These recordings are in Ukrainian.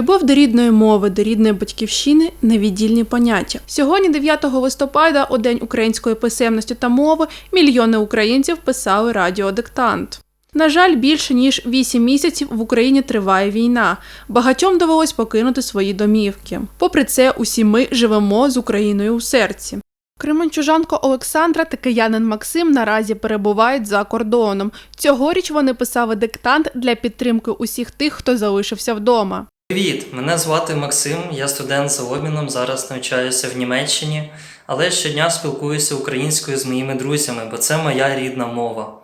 Любов до рідної мови, до рідної батьківщини невіддільні поняття. Сьогодні, 9 листопада, у День української писемності та мови, мільйони українців писали радіодиктант. На жаль, більше ніж 8 місяців в Україні триває війна. Багатьом довелось покинути свої домівки. Попри це, усі ми живемо з Україною у серці. Кременчужанко Олександра та киянин Максим наразі перебувають за кордоном. Цьогоріч вони писали диктант для підтримки усіх тих, хто залишився вдома. Привіт! Мене звати Максим, я студент за обміном, зараз навчаюся в Німеччині, але щодня спілкуюся українською з моїми друзями, бо це моя рідна мова.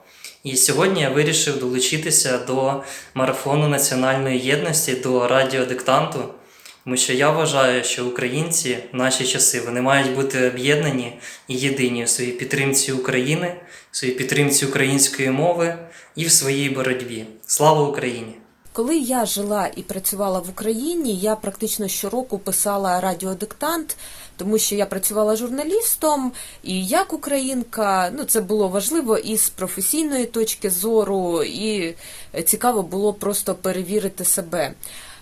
І сьогодні я вирішив долучитися до марафону національної єдності, до радіодиктанту, тому що я вважаю, що українці в наші часи вони мають бути об'єднані і єдині в своїй підтримці України, в своїй підтримці української мови і в своїй боротьбі. Слава Україні! Коли я жила і працювала в Україні, я практично щороку писала радіодиктант, тому що я працювала журналістом, і як українка, ну це було важливо і з професійної точки зору, і цікаво було просто перевірити себе.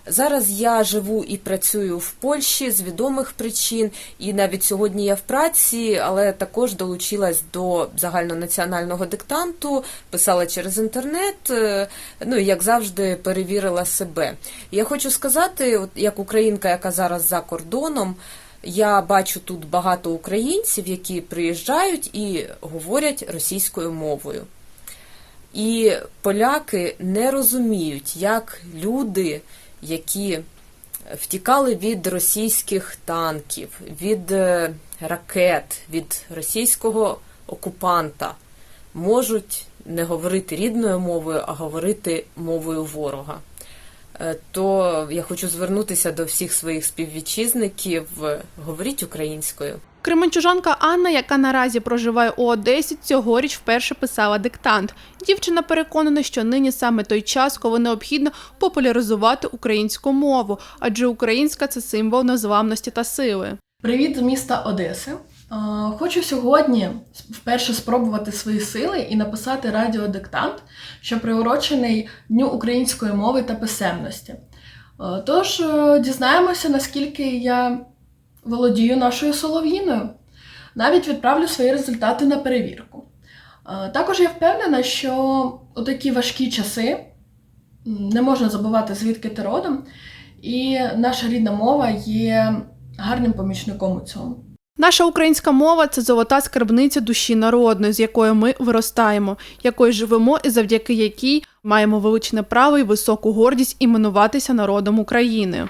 Зараз я живу і працюю в Польщі з відомих причин, і навіть сьогодні я в праці, але також долучилась до загальнонаціонального диктанту, писала через інтернет. е, Ну і як завжди, перевірила себе. Я хочу сказати, от як українка, яка зараз за кордоном. Я бачу тут багато українців, які приїжджають і говорять російською мовою. І поляки не розуміють, як люди, які втікали від російських танків, від е, ракет, від російського окупанта, можуть не говорити рідною мовою, а говорити мовою ворога. Е, То я хочу звернутися до всіх своїх співвітчизників. Говоріть українською. Кременчужанка Анна, яка наразі проживає у Одесі, цьогоріч вперше писала диктант. Дівчина переконана, що нині саме той час, коли необхідно популяризувати українську мову, адже українська це символ незламності та сили. Привіт з міста Одеси. Хочу сьогодні вперше спробувати свої сили і написати радіодиктант, що приурочений Дню української мови та писемності. Тож е, дізнаємося, наскільки я володію нашою солов'їною. Навіть відправлю свої результати на перевірку. Також я впевнена, що у такі важкі часи не можна забувати, звідки ти родом, і наша рідна мова є гарним помічником у цьому. Наша українська мова це золота скарбниця душі народної, з якою ми виростаємо, якою живемо і завдяки якій маємо величне право і високу гордість іменуватися народом України.